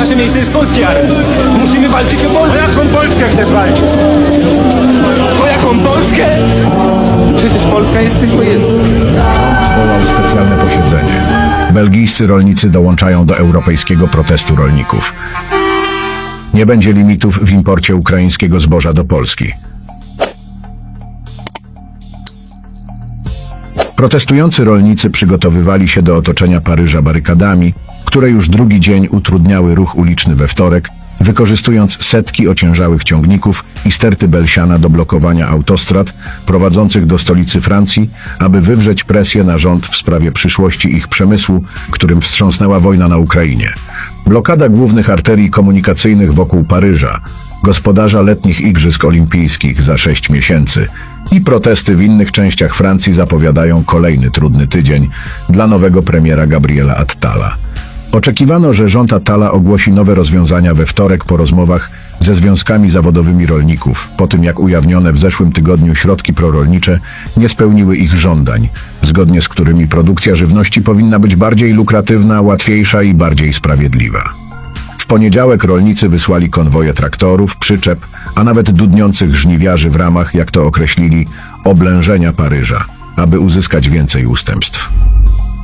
Nasze miejsce jest w polskiej armii. Musimy walczyć o Polskę. Jaką Polskę chcesz walczyć? O jaką Polskę? Przecież Polska jest tylko jedna. zwołał specjalne posiedzenie. Belgijscy rolnicy dołączają do europejskiego protestu rolników. Nie będzie limitów w imporcie ukraińskiego zboża do Polski. Protestujący rolnicy przygotowywali się do otoczenia Paryża barykadami, które już drugi dzień utrudniały ruch uliczny we wtorek, wykorzystując setki ociężałych ciągników i sterty Belsiana do blokowania autostrad prowadzących do stolicy Francji, aby wywrzeć presję na rząd w sprawie przyszłości ich przemysłu, którym wstrząsnęła wojna na Ukrainie. Blokada głównych arterii komunikacyjnych wokół Paryża, gospodarza letnich Igrzysk Olimpijskich za sześć miesięcy i protesty w innych częściach Francji zapowiadają kolejny trudny tydzień dla nowego premiera Gabriela Attala. Oczekiwano, że rząd Attala ogłosi nowe rozwiązania we wtorek po rozmowach ze związkami zawodowymi rolników, po tym jak ujawnione w zeszłym tygodniu środki prorolnicze nie spełniły ich żądań, zgodnie z którymi produkcja żywności powinna być bardziej lukratywna, łatwiejsza i bardziej sprawiedliwa. Poniedziałek rolnicy wysłali konwoje traktorów, przyczep, a nawet dudniących żniwiarzy w ramach, jak to określili, oblężenia Paryża, aby uzyskać więcej ustępstw.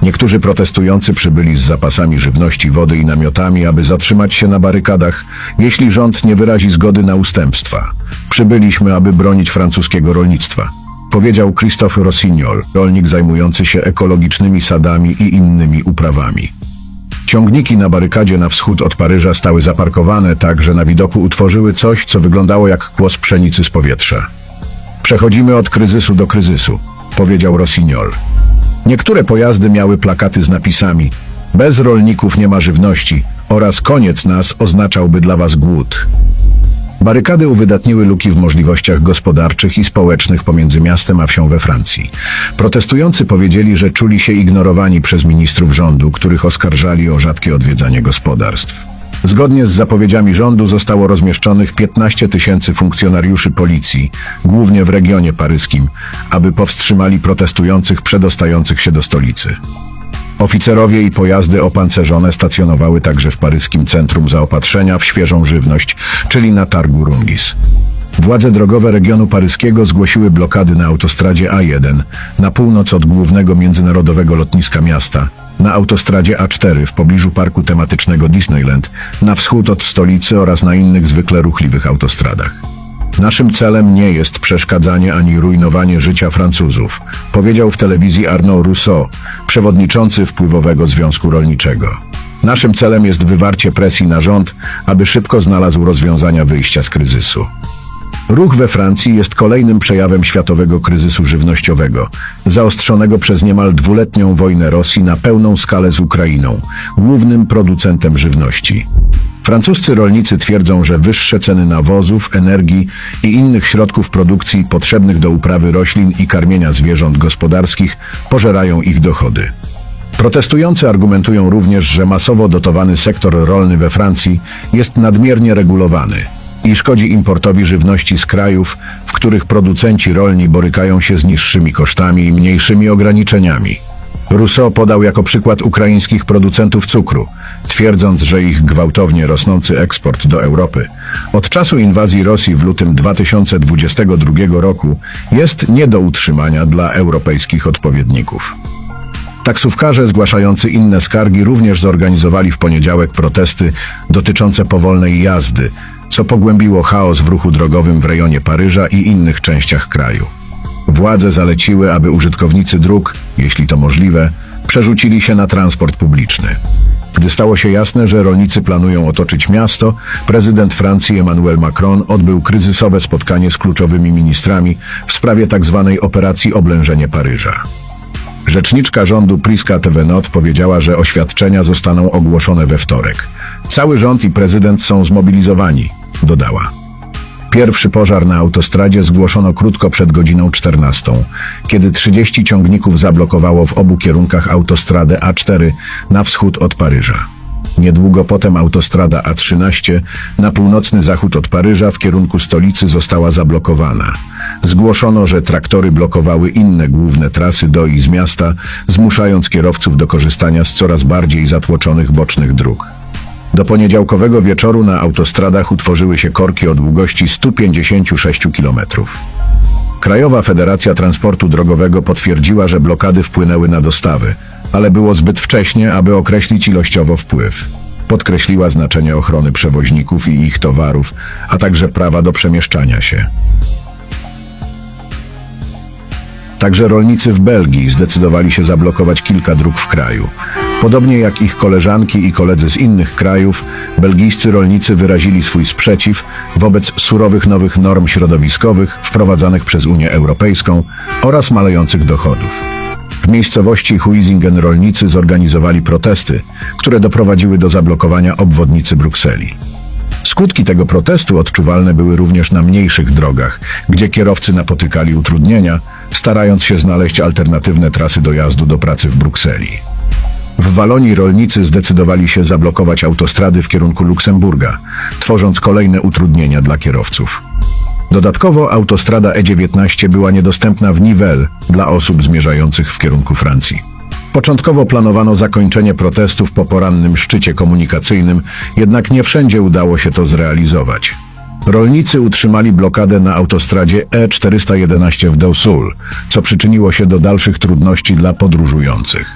Niektórzy protestujący przybyli z zapasami żywności, wody i namiotami, aby zatrzymać się na barykadach, jeśli rząd nie wyrazi zgody na ustępstwa. Przybyliśmy, aby bronić francuskiego rolnictwa. Powiedział Christophe Rossignol, rolnik zajmujący się ekologicznymi sadami i innymi uprawami. Ciągniki na barykadzie na wschód od Paryża stały zaparkowane tak, że na widoku utworzyły coś, co wyglądało jak kłos pszenicy z powietrza. Przechodzimy od kryzysu do kryzysu, powiedział Rossignol. Niektóre pojazdy miały plakaty z napisami Bez rolników nie ma żywności oraz koniec nas oznaczałby dla was głód. Barykady uwydatniły luki w możliwościach gospodarczych i społecznych pomiędzy miastem a wsią we Francji. Protestujący powiedzieli, że czuli się ignorowani przez ministrów rządu, których oskarżali o rzadkie odwiedzanie gospodarstw. Zgodnie z zapowiedziami rządu zostało rozmieszczonych 15 tysięcy funkcjonariuszy policji, głównie w regionie paryskim, aby powstrzymali protestujących przedostających się do stolicy. Oficerowie i pojazdy opancerzone stacjonowały także w paryskim centrum zaopatrzenia w świeżą żywność, czyli na targu Rungis. Władze drogowe regionu paryskiego zgłosiły blokady na autostradzie A1 na północ od głównego międzynarodowego lotniska miasta, na autostradzie A4 w pobliżu parku tematycznego Disneyland, na wschód od stolicy oraz na innych zwykle ruchliwych autostradach. Naszym celem nie jest przeszkadzanie ani rujnowanie życia Francuzów, powiedział w telewizji Arnaud Rousseau, przewodniczący wpływowego Związku Rolniczego. Naszym celem jest wywarcie presji na rząd, aby szybko znalazł rozwiązania wyjścia z kryzysu. Ruch we Francji jest kolejnym przejawem światowego kryzysu żywnościowego, zaostrzonego przez niemal dwuletnią wojnę Rosji na pełną skalę z Ukrainą, głównym producentem żywności. Francuscy rolnicy twierdzą, że wyższe ceny nawozów, energii i innych środków produkcji potrzebnych do uprawy roślin i karmienia zwierząt gospodarskich pożerają ich dochody. Protestujący argumentują również, że masowo dotowany sektor rolny we Francji jest nadmiernie regulowany i szkodzi importowi żywności z krajów, w których producenci rolni borykają się z niższymi kosztami i mniejszymi ograniczeniami. Rousseau podał jako przykład ukraińskich producentów cukru, twierdząc, że ich gwałtownie rosnący eksport do Europy od czasu inwazji Rosji w lutym 2022 roku jest nie do utrzymania dla europejskich odpowiedników. Taksówkarze zgłaszający inne skargi również zorganizowali w poniedziałek protesty dotyczące powolnej jazdy, co pogłębiło chaos w ruchu drogowym w rejonie Paryża i innych częściach kraju. Władze zaleciły, aby użytkownicy dróg, jeśli to możliwe, przerzucili się na transport publiczny. Gdy stało się jasne, że rolnicy planują otoczyć miasto, prezydent Francji Emmanuel Macron odbył kryzysowe spotkanie z kluczowymi ministrami w sprawie tzw. operacji Oblężenie Paryża. Rzeczniczka rządu Priska Tevenot powiedziała, że oświadczenia zostaną ogłoszone we wtorek. Cały rząd i prezydent są zmobilizowani, dodała. Pierwszy pożar na autostradzie zgłoszono krótko przed godziną 14, kiedy 30 ciągników zablokowało w obu kierunkach autostradę A4 na wschód od Paryża. Niedługo potem autostrada A13 na północny zachód od Paryża w kierunku stolicy została zablokowana. Zgłoszono, że traktory blokowały inne główne trasy do i z miasta, zmuszając kierowców do korzystania z coraz bardziej zatłoczonych bocznych dróg. Do poniedziałkowego wieczoru na autostradach utworzyły się korki o długości 156 km. Krajowa Federacja Transportu Drogowego potwierdziła, że blokady wpłynęły na dostawy, ale było zbyt wcześnie, aby określić ilościowo wpływ. Podkreśliła znaczenie ochrony przewoźników i ich towarów, a także prawa do przemieszczania się. Także rolnicy w Belgii zdecydowali się zablokować kilka dróg w kraju. Podobnie jak ich koleżanki i koledzy z innych krajów, belgijscy rolnicy wyrazili swój sprzeciw wobec surowych nowych norm środowiskowych wprowadzanych przez Unię Europejską oraz malejących dochodów. W miejscowości Huizingen rolnicy zorganizowali protesty, które doprowadziły do zablokowania obwodnicy Brukseli. Skutki tego protestu odczuwalne były również na mniejszych drogach, gdzie kierowcy napotykali utrudnienia, starając się znaleźć alternatywne trasy dojazdu do pracy w Brukseli. W Walonii rolnicy zdecydowali się zablokować autostrady w kierunku Luksemburga, tworząc kolejne utrudnienia dla kierowców. Dodatkowo autostrada E19 była niedostępna w Nivelles dla osób zmierzających w kierunku Francji. Początkowo planowano zakończenie protestów po porannym szczycie komunikacyjnym, jednak nie wszędzie udało się to zrealizować. Rolnicy utrzymali blokadę na autostradzie E411 w Deusul, co przyczyniło się do dalszych trudności dla podróżujących.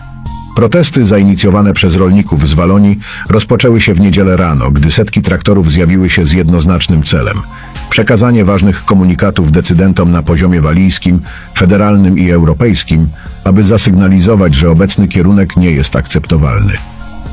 Protesty zainicjowane przez rolników z Walonii rozpoczęły się w niedzielę rano, gdy setki traktorów zjawiły się z jednoznacznym celem przekazanie ważnych komunikatów decydentom na poziomie walijskim, federalnym i europejskim, aby zasygnalizować, że obecny kierunek nie jest akceptowalny.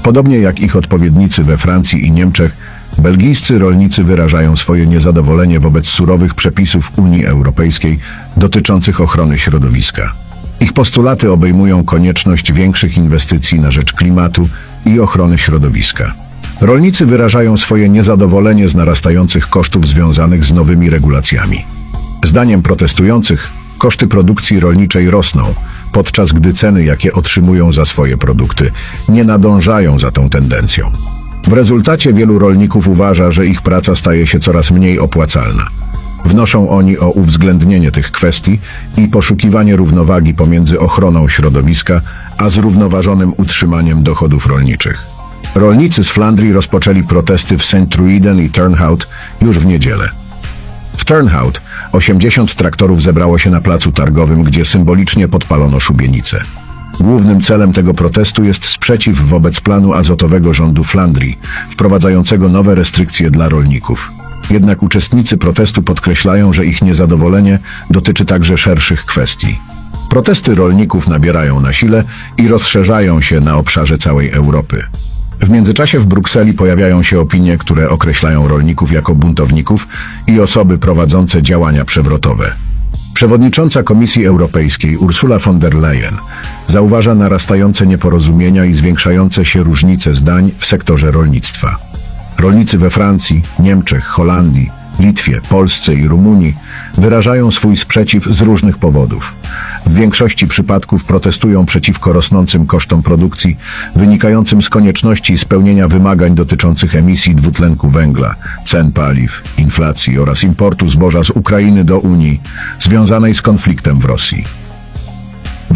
Podobnie jak ich odpowiednicy we Francji i Niemczech, belgijscy rolnicy wyrażają swoje niezadowolenie wobec surowych przepisów Unii Europejskiej dotyczących ochrony środowiska. Ich postulaty obejmują konieczność większych inwestycji na rzecz klimatu i ochrony środowiska. Rolnicy wyrażają swoje niezadowolenie z narastających kosztów związanych z nowymi regulacjami. Zdaniem protestujących, koszty produkcji rolniczej rosną, podczas gdy ceny, jakie otrzymują za swoje produkty, nie nadążają za tą tendencją. W rezultacie wielu rolników uważa, że ich praca staje się coraz mniej opłacalna. Wnoszą oni o uwzględnienie tych kwestii i poszukiwanie równowagi pomiędzy ochroną środowiska a zrównoważonym utrzymaniem dochodów rolniczych. Rolnicy z Flandrii rozpoczęli protesty w St. Truiden i Turnhout już w niedzielę. W Turnhout 80 traktorów zebrało się na placu targowym, gdzie symbolicznie podpalono szubienice. Głównym celem tego protestu jest sprzeciw wobec planu azotowego rządu Flandrii, wprowadzającego nowe restrykcje dla rolników. Jednak uczestnicy protestu podkreślają, że ich niezadowolenie dotyczy także szerszych kwestii. Protesty rolników nabierają na sile i rozszerzają się na obszarze całej Europy. W międzyczasie w Brukseli pojawiają się opinie, które określają rolników jako buntowników i osoby prowadzące działania przewrotowe. Przewodnicząca Komisji Europejskiej Ursula von der Leyen zauważa narastające nieporozumienia i zwiększające się różnice zdań w sektorze rolnictwa. Rolnicy we Francji, Niemczech, Holandii, Litwie, Polsce i Rumunii wyrażają swój sprzeciw z różnych powodów. W większości przypadków protestują przeciwko rosnącym kosztom produkcji, wynikającym z konieczności spełnienia wymagań dotyczących emisji dwutlenku węgla, cen paliw, inflacji oraz importu zboża z Ukrainy do Unii, związanej z konfliktem w Rosji.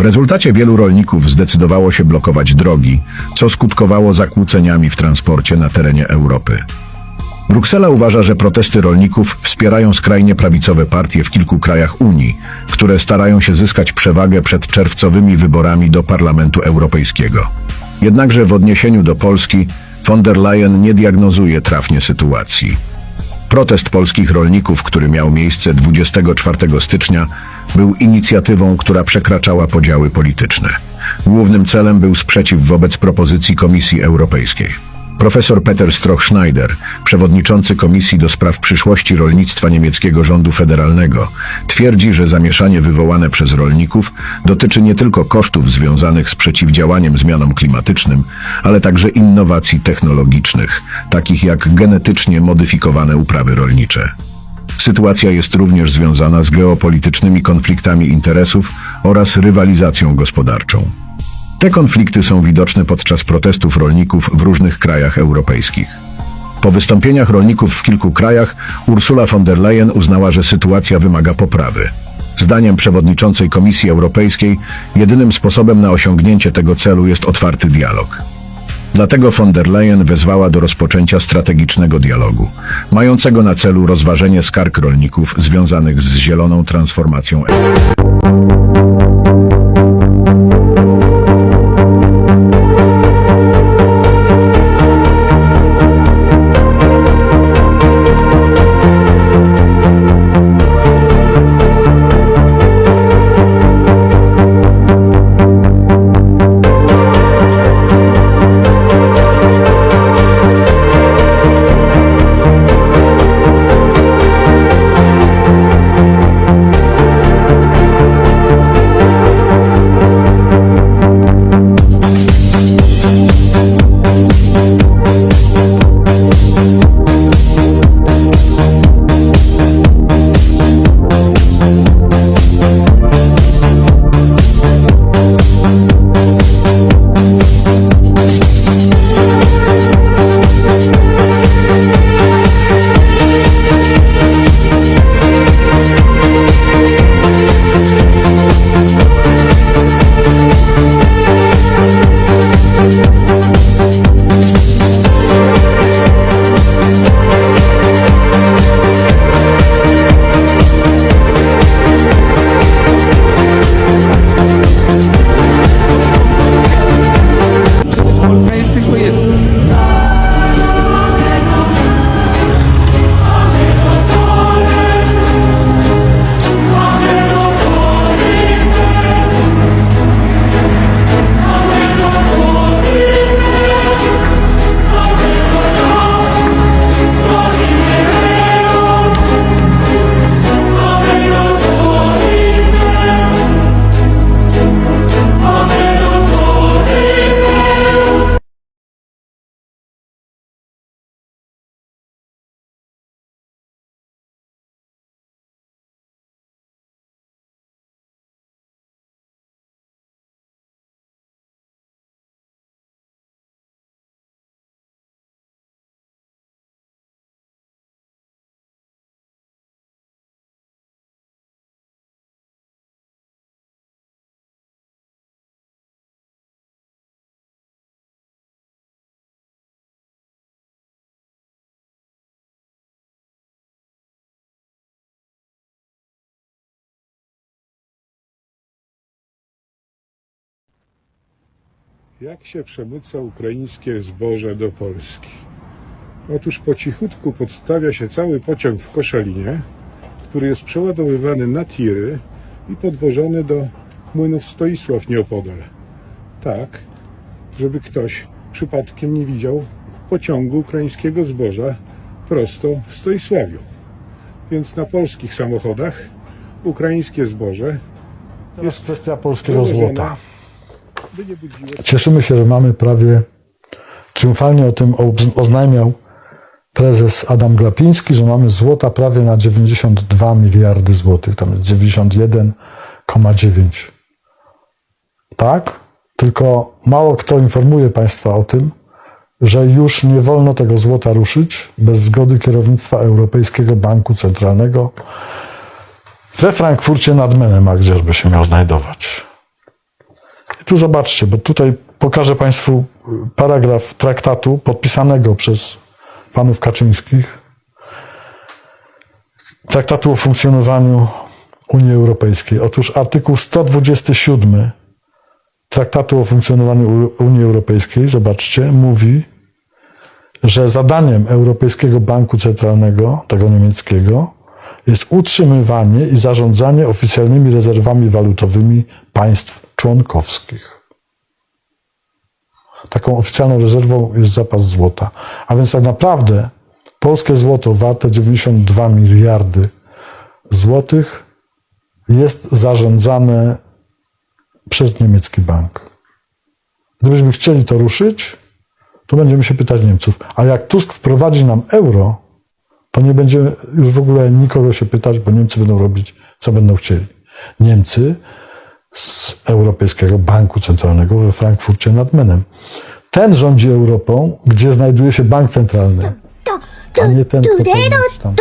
W rezultacie wielu rolników zdecydowało się blokować drogi, co skutkowało zakłóceniami w transporcie na terenie Europy. Bruksela uważa, że protesty rolników wspierają skrajnie prawicowe partie w kilku krajach Unii, które starają się zyskać przewagę przed czerwcowymi wyborami do Parlamentu Europejskiego. Jednakże w odniesieniu do Polski von der Leyen nie diagnozuje trafnie sytuacji. Protest polskich rolników, który miał miejsce 24 stycznia, był inicjatywą, która przekraczała podziały polityczne. Głównym celem był sprzeciw wobec propozycji Komisji Europejskiej. Profesor Peter Stroch-Schneider, przewodniczący Komisji do Spraw Przyszłości Rolnictwa niemieckiego rządu federalnego, twierdzi, że zamieszanie wywołane przez rolników dotyczy nie tylko kosztów związanych z przeciwdziałaniem zmianom klimatycznym, ale także innowacji technologicznych, takich jak genetycznie modyfikowane uprawy rolnicze. Sytuacja jest również związana z geopolitycznymi konfliktami interesów oraz rywalizacją gospodarczą. Te konflikty są widoczne podczas protestów rolników w różnych krajach europejskich. Po wystąpieniach rolników w kilku krajach Ursula von der Leyen uznała, że sytuacja wymaga poprawy. Zdaniem przewodniczącej Komisji Europejskiej jedynym sposobem na osiągnięcie tego celu jest otwarty dialog. Dlatego von der Leyen wezwała do rozpoczęcia strategicznego dialogu, mającego na celu rozważenie skarg rolników związanych z zieloną transformacją Jak się przemyca ukraińskie zboże do Polski? Otóż po cichutku podstawia się cały pociąg w Koszalinie, który jest przeładowywany na tiry i podwożony do młynów Stoisław nieopodal. Tak, żeby ktoś przypadkiem nie widział pociągu ukraińskiego zboża prosto w Stoisławiu. Więc na polskich samochodach ukraińskie zboże jest kwestia polskiego złota. Cieszymy się, że mamy prawie triumfalnie o tym oznajmiał prezes Adam Glapiński, że mamy złota prawie na 92 miliardy złotych. Tam jest 91,9. Tak? Tylko mało kto informuje Państwa o tym, że już nie wolno tego złota ruszyć bez zgody kierownictwa Europejskiego Banku Centralnego we Frankfurcie nad Menem, a gdzieżby się miał znajdować. Tu zobaczcie, bo tutaj pokażę Państwu y, paragraf traktatu podpisanego przez panów Kaczyńskich. Traktatu o funkcjonowaniu Unii Europejskiej. Otóż artykuł 127 Traktatu o funkcjonowaniu Unii Europejskiej, zobaczcie, mówi, że zadaniem Europejskiego Banku Centralnego, tego niemieckiego, jest utrzymywanie i zarządzanie oficjalnymi rezerwami walutowymi państw członkowskich. Taką oficjalną rezerwą jest zapas złota. A więc tak naprawdę polskie złoto warte 92 miliardy złotych jest zarządzane przez niemiecki bank. Gdybyśmy chcieli to ruszyć, to będziemy się pytać Niemców. A jak Tusk wprowadzi nam euro, to nie będzie już w ogóle nikogo się pytać, bo Niemcy będą robić, co będą chcieli. Niemcy Europejskiego Banku Centralnego we Frankfurcie nad Menem. Ten rządzi Europą, gdzie znajduje się bank centralny, a nie ten, kto powinien być tam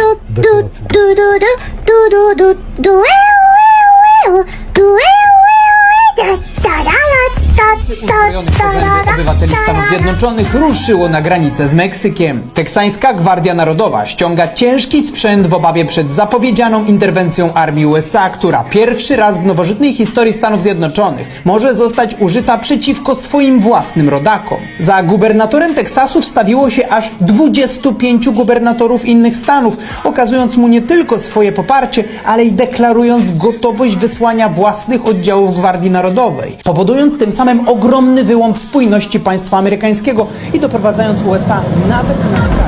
obywateli Stanów Zjednoczonych ruszyło na granicę z Meksykiem. Teksańska Gwardia Narodowa ściąga ciężki sprzęt w obawie przed zapowiedzianą interwencją armii USA, która pierwszy raz w nowożytnej historii Stanów Zjednoczonych może zostać użyta przeciwko swoim własnym rodakom. Za gubernatorem Teksasu wstawiło się aż 25 gubernatorów innych stanów, okazując mu nie tylko swoje poparcie, ale i deklarując gotowość wysłania własnych oddziałów Gwardii Narodowej, powodując tym samym ogromny wyłom w spójności państwa amerykańskiego i doprowadzając USA nawet na